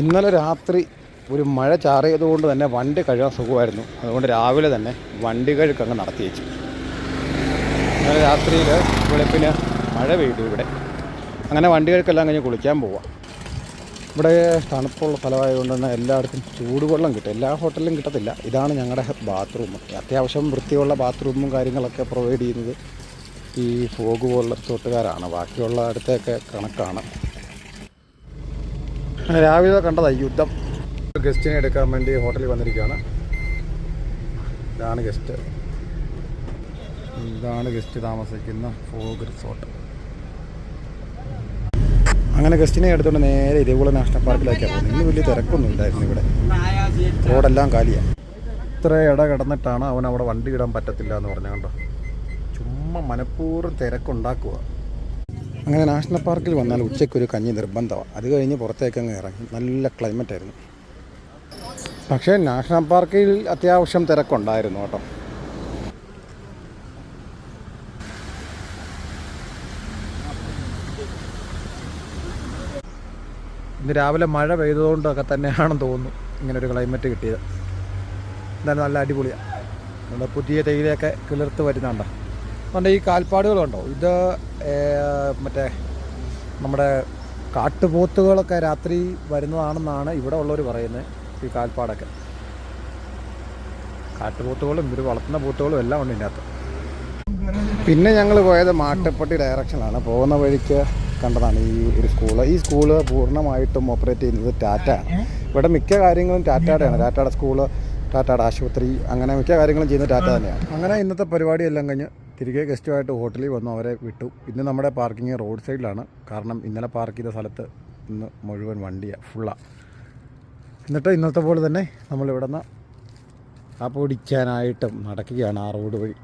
ഇന്നലെ രാത്രി ഒരു മഴ ചാറിയതുകൊണ്ട് തന്നെ വണ്ടി കഴുകാൻ സുഖമായിരുന്നു. അതുകൊണ്ട് രാവിലെ തന്നെ വണ്ടി കഴുക്ക് അങ്ങ് നടത്തി വെച്ചു. ഇന്നലെ രാത്രിയിൽ വെളുപ്പിന് മഴ പെയ്തു ഇവിടെ. അങ്ങനെ വണ്ടി കഴുക്കെല്ലാം കഴിഞ്ഞ് കുളിക്കാൻ പോവാം. ഇവിടെ തണുപ്പുള്ള സ്ഥലമായതുകൊണ്ട് തന്നെ എല്ലായിടത്തും ചൂടുവെള്ളം കിട്ടും. എല്ലാ ഹോട്ടലിലും കിട്ടത്തില്ല. ഇതാണ് ഞങ്ങളുടെ ബാത്റൂം. അത്യാവശ്യം വൃത്തിയുള്ള ബാത്റൂമും കാര്യങ്ങളൊക്കെ പ്രൊവൈഡ് ചെയ്യുന്നത് ഈ ഫോഗ് പോലുള്ള റിസോർട്ടുകാരാണ് ബാക്കിയുള്ള അടുത്തൊക്കെ കണക്കാണ്. രാവിലെ കണ്ടതാണ് യുദ്ധം. ഗസ്റ്റിനെ എടുക്കാൻ വേണ്ടി ഹോട്ടലിൽ വന്നിരിക്കുകയാണ്. ഇതാണ് ഗസ്റ്റ്. ഇതാണ് ഗസ്റ്റ് താമസിക്കുന്ന ഫോഗ് റിസോർട്ട്. അങ്ങനെ ഗസ്റ്റിനെ എടുത്തുകൊണ്ട് നേരെ ഇതേപോലെ നാഷണൽ പാർക്കിലേക്കാണ് പോകുന്നത് ഇന്ന് വലിയ തിരക്കൊന്നും ഇല്ലായിരുന്നു ഇവിടെ. റോഡെല്ലാം കാലിയാണ് ഇത്ര ഇട കിടന്നിട്ടാണ് അവൻ അവിടെ വണ്ടി ഇടാൻ പറ്റത്തില്ല എന്ന് പറഞ്ഞു കണ്ടോ. ചുമ്മാ മനഃപൂർവം തിരക്കുണ്ടാക്കുക അങ്ങനെ നാഷണൽ പാർക്കിൽ വന്നാൽ ഉച്ചയ്ക്ക് ഒരു കഞ്ഞി നിർബന്ധമാണ്. അത് കഴിഞ്ഞ് പുറത്തേക്ക് അങ്ങ് ഇറങ്ങി. നല്ല ക്ലൈമറ്റായിരുന്നു പക്ഷേ നാഷണൽ പാർക്കിൽ അത്യാവശ്യം തിരക്കുണ്ടായിരുന്നു കേട്ടോ. ഇന്ന് രാവിലെ മഴ പെയ്തതുകൊണ്ടൊക്കെ തന്നെയാണെന്ന് തോന്നുന്നു. ഇങ്ങനെ ഒരു ക്ലൈമറ്റ് കിട്ടിയത്. എന്തായാലും നല്ല അടിപൊളിയാണ് നമ്മുടെ പുതിയ തേയിലയൊക്കെ കിളിർത്ത് വരുന്നുണ്ടോ? അതുകൊണ്ട് ഈ കാൽപ്പാടുകളുണ്ടോ? ഇത് മറ്റേ നമ്മുടെ കാട്ടുപോത്തുകളൊക്കെ രാത്രി വരുന്നതാണെന്നാണ് ഇവിടെ ഉള്ളവർ പറയുന്നത് ഈ കാൽപ്പാടൊക്കെ. കാട്ടുപോത്തുകളും ഇവർ വളർത്തുന്ന പോത്തുകളും എല്ലാം ഉണ്ട് ഇതിനകത്ത്. പിന്നെ ഞങ്ങൾ പോയത് മാട്ടപ്പെട്ടി ഡയറക്ഷനാണ് പോകുന്ന വഴിക്ക് കണ്ടതാണ് ഈ ഒരു സ്കൂൾ. ഈ സ്കൂൾ പൂർണമായിട്ടും ഓപ്പറേറ്റ് ചെയ്യുന്നത് ടാറ്റയാണ് ഇവിടെ മിക്ക കാര്യങ്ങളും ടാറ്റയുടെയാണ് ടാറ്റയുടെ സ്കൂൾ ടാറ്റയുടെ ആശുപത്രി അങ്ങനെ മിക്ക കാര്യങ്ങളും ചെയ്യുന്നത് ടാറ്റ തന്നെയാണ്. അങ്ങനെ ഇന്നത്തെ പരിപാടിയെല്ലാം കഴിഞ്ഞ് തിരികെ ഗസ്റ്റുമായിട്ട് ഹോട്ടലിൽ വന്നു അവരെ വിട്ടു. ഇന്ന് നമ്മുടെ പാർക്കിംഗ് റോഡ് സൈഡിലാണ്. കാരണം ഇന്നലെ പാർക്ക് ചെയ്ത സ്ഥലത്ത് ഇന്ന് മുഴുവൻ വണ്ടിയാണ് ഫുള്ളാണ് എന്നിട്ട് ഇന്നത്തെ പോലെ തന്നെ നമ്മളിവിടെ നിന്ന് ആ പൊടിക്കാനായിട്ടും നടക്കുകയാണ് ആ റോഡ് വഴി.